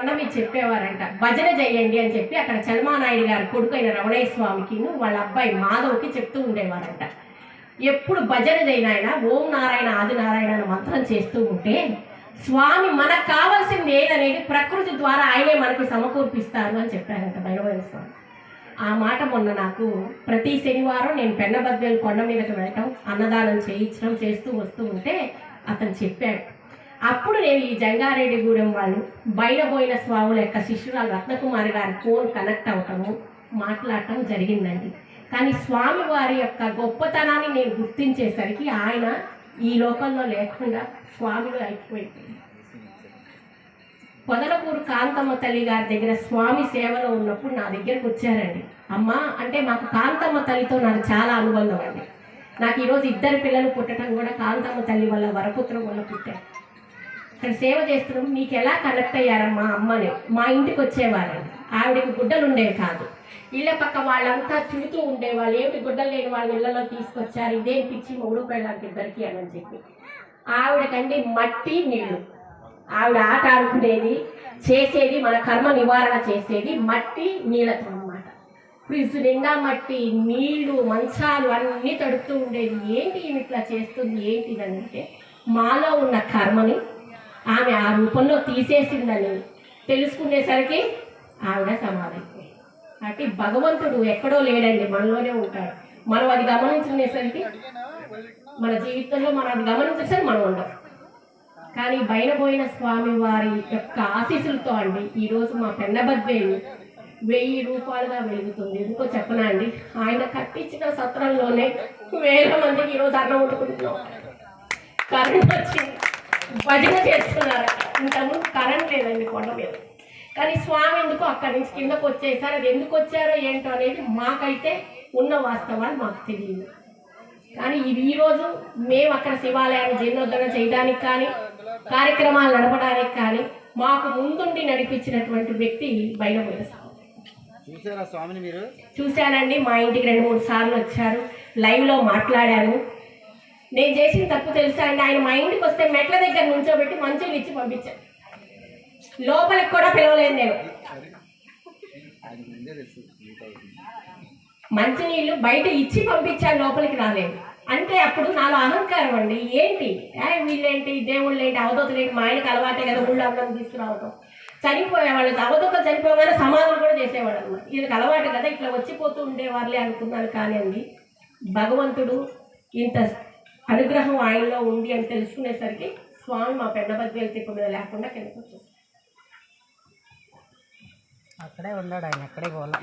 కొండ మీద చెప్పేవారంట భజన చేయండి అని చెప్పి అక్కడ చల్మానాయుడు గారి కొడుకు అయిన రమణయ్య స్వామికి వాళ్ళ అబ్బాయి మాధవ్కి చెప్తూ ఉండేవారంట. ఎప్పుడు భజన చేయనాయన ఓం నారాయణ ఆది నారాయణ అని మంత్రం చేస్తూ ఉంటే స్వామి మనకు కావాల్సింది ఏదనేది ప్రకృతి ద్వారా ఆయనే మనకి సమకూర్పిస్తారు అని చెప్పారంట భైరవయ్య స్వామి. ఆ మాట మొన్న నాకు ప్రతి శనివారం నేను పెన్నబద్వేలు కొండ మీదకి వెళ్ళటం అన్నదానం చేయించడం చేస్తూ వస్తూ ఉంటే అతను చెప్పాడు. అప్పుడు నేను ఈ జంగారెడ్డిగూడెం వాళ్ళు బయటపోయిన స్వాముల యొక్క శిష్యురాలు రత్నకుమారి గారి ఫోన్ కనెక్ట్ అవటము మాట్లాడటం జరిగిందండి. కానీ స్వామి వారి యొక్క గొప్పతనాన్ని నేను గుర్తించేసరికి ఆయన ఈ లోకంలో లేకుండా స్వామిలో అయిపోయింది. పొదలపూరు కాంతమ్మ తల్లి గారి దగ్గర స్వామి సేవలో ఉన్నప్పుడు నా దగ్గరకు వచ్చారండి. అమ్మా అంటే మాకు కాంతమ్మ తల్లితో నాకు చాలా అనుబంధం అండి. నాకు ఈరోజు ఇద్దరు పిల్లలు పుట్టడం కూడా కాంతమ్మ తల్లి వల్ల వరపుత్రం వల్ల పుట్టారు ఇక్కడ సేవ చేస్తున్నాం మీకు ఎలా కనెక్ట్ అయ్యారమ్మా అమ్మని? మా ఇంటికి వచ్చేవారండి ఆవిడకి గుడ్డలు ఉండేవి కాదు. ఇళ్ళ పక్క వాళ్ళంతా తిడుతూ ఉండేవాళ్ళు. ఏమిటి గుడ్డలు లేని వాళ్ళ ఇళ్ళలో తీసుకొచ్చారు? ఇదేం పిచ్చి మూడు పెళ్ళానికి ఇద్దరికి అని చెప్పి. ఆవిడకండి మట్టి నీళ్ళు. ఆవిడ ఆట ఆడుకునేది చేసేది మన కర్మ నివారణ చేసేది మట్టి నీళ్ళతో అన్నమాట. ఫ్రిడ్జ్ నిండా మట్టి నీళ్ళు మంచాలు అన్నీ తడుపుతూ ఉండేది. ఏంటి ఇట్లా చేస్తుంది? ఏంటిదంటే మాలో ఉన్న కర్మని ఆమె ఆ రూపంలో తీసేసిందని తెలుసుకునేసరికి ఆవిడ సమాధి. కాబట్టి భగవంతుడు ఎక్కడో లేడండి మనలోనే ఉంటాడు. మనం అది గమనించుకునేసరికి మన జీవితంలో మనం అది గమనించేసరికి మనం ఉండం కానీ బయటపోయిన స్వామి వారి యొక్క ఆశీస్సులతో అండి ఈరోజు మా పెన్నబద్వేలు వెయ్యి రూపాయలుగా వెలుగుతుంది. ఎందుకో చెప్పనా అండి? ఆయన కట్టించిన సత్రంలోనే వేల మందికి ఈరోజు అన్నం వండుకుంటున్నాం. కరెంట్ వచ్చింది. భజన చేస్తున్నారు. ఇంతకుముందు కరెంట్ లేదండి కొండ మీద. కానీ స్వామి ఎందుకు అక్కడి నుంచి కిందకు వచ్చేసారు? అది ఎందుకు వచ్చారో ఏంటో అనేది మాకైతే ఉన్న వాస్తవాలు మాకు తెలియదు. కానీ ఇది ఈరోజు మేము అక్కడ శివాలయాన్ని జీర్ణోద్ధరణ చేయడానికి కానీ కార్యక్రమాలు నడపడానికి కానీ మాకు ముందుండి నడిపించినటువంటి వ్యక్తి బయట చూసారా స్వామిని మీరు? చూశానండి మా ఇంటికి రెండు మూడు సార్లు వచ్చారు. లైవ్లో మాట్లాడాను. నేను చేసిన తప్పు తెలుసా అండి? ఆయన మా ఇంటికి వస్తే మెట్ల దగ్గర నుంచోబెట్టి మంచులు ఇచ్చి పంపించాను లోపలికి కూడా పిలవలేదు నేను. మంచినీళ్ళు బయట ఇచ్చి పంపించాను లోపలికి రాలేదు. అంటే అప్పుడు నాలో అహంకారం అండి. ఏంటి? ఏ వీళ్ళేంటి? దేవుళ్ళు ఏంటి అవధూతలు ఏంటి మా ఆయనకి అలవాటే కదా ఊళ్ళో అవ్వడం తీసుకురావడం చనిపోయేవాళ్ళు అవధూతలు చనిపోగానే సమాధులు కూడా చేసేవాడు అనమాట వీళ్ళకి అలవాటు కదా ఇట్లా వచ్చిపోతూ ఉండేవాళ్ళే అనుకున్నాను కానీ అండి భగవంతుడు ఇంత అనుగ్రహం ఆయనలో ఉంది అని తెలుసుకునేసరికి స్వామి మా పెద్ద బద్వేలు తిప్ప మీద లేకుండా కిందకు వచ్చేసారు. అక్కడే ఉన్నాడు ఆయన అక్కడే పోలా